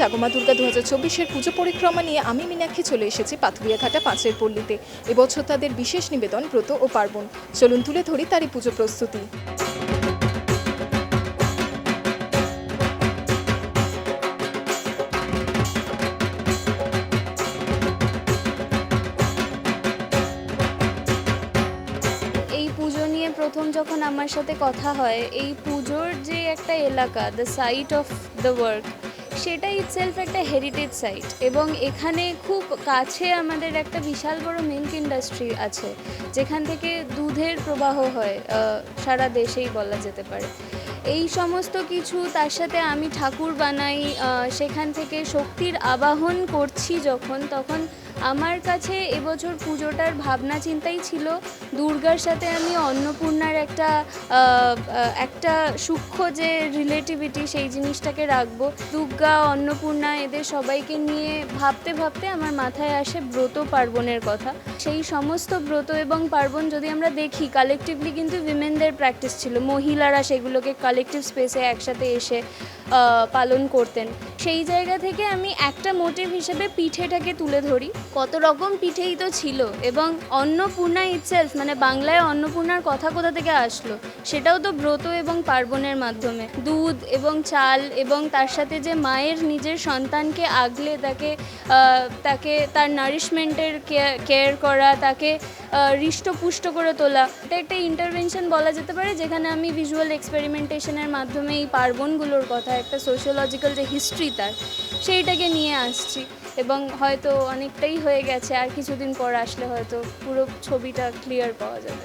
জাগমা দুর্গা দু হাজার চব্বিশের পুজো পরিক্রমা নিয়ে আমি মীনাক্ষী চলে এসেছি পাথুরিয়াঘাটা পাঁচের পল্লীতে। এবছর তাদের বিশেষ নিবেদন ব্রত ও পার্বণ। চলুন তুলে ধরি তারই পুজো প্রস্তুতি। পুজো নিয়ে প্রথম যখন আমার সাথে কথা হয়, এই পুজোর যে একটা এলাকা the site of the work সেটা ইটসেলফ একটা হেরিটেজ সাইট এবং এখানে খুব কাছে আমাদের একটা বিশাল বড় মিল্ক ইন্ডাস্ট্রি আছে, যেখান থেকে দুধের প্রবাহ হয় সারা দেশেই বলা যেতে পারে। এই সমস্ত কিছু তার সাথে আমি ঠাকুর বানাই সেখান থেকে শক্তির আবাহন করছি যখন, তখন আমার কাছে এবছর পুজোটার ভাবনা চিন্তাই ছিল দুর্গার সাথে আমি অন্নপূর্ণার একটা একটা সূক্ষ্ম যে রিলেটিভিটি সেই জিনিসটাকে রাখব। দুর্গা, অন্নপূর্ণা এদের সবাইকে নিয়ে ভাবতে ভাবতে আমার মাথায় আসে ব্রত পার্বণের কথা। সেই সমস্ত ব্রত এবং পার্বণ যদি আমরা দেখি কালেকটিভলি কিন্তু উইমেনদের প্র্যাকটিস ছিল। মহিলারা সেগুলোকে কালেকটিভ স্পেসে একসাথে এসে পালন করতেন। সেই জায়গা থেকে আমি একটা মোটিভ হিসেবে পিঠেটাকে তুলে ধরি। কত রকম পিঠেই তো ছিল এবং অন্নপূর্ণা ইটসেলফ মানে বাংলায় অন্নপূর্ণার কথা কোথা থেকে আসলো, সেটাও তো ব্রত এবং পার্বণের মাধ্যমে। দুধ এবং চাল এবং তার সাথে যে মায়ের নিজের সন্তানকে আগলে তাকে তাকে তার নারিশমেন্টের কেয়ার করা, তাকে হৃষ্টপুষ্ট করে তোলা, এটা একটা ইন্টারভেনশন বলা যেতে পারে, যেখানে আমি ভিজুয়াল এক্সপেরিমেন্টেশনের মাধ্যমে এই পার্বণগুলোর কথা, একটা সোশিওলজিক্যাল যে হিস্ট্রি তার। সেইটাকে নিয়ে আসছি এবং হয়তো অনেকটাই হয়ে গেছে, আর কিছুদিন পর আসলে হয়তো পুরো ছবিটা ক্লিয়ার পাওয়া যাবে।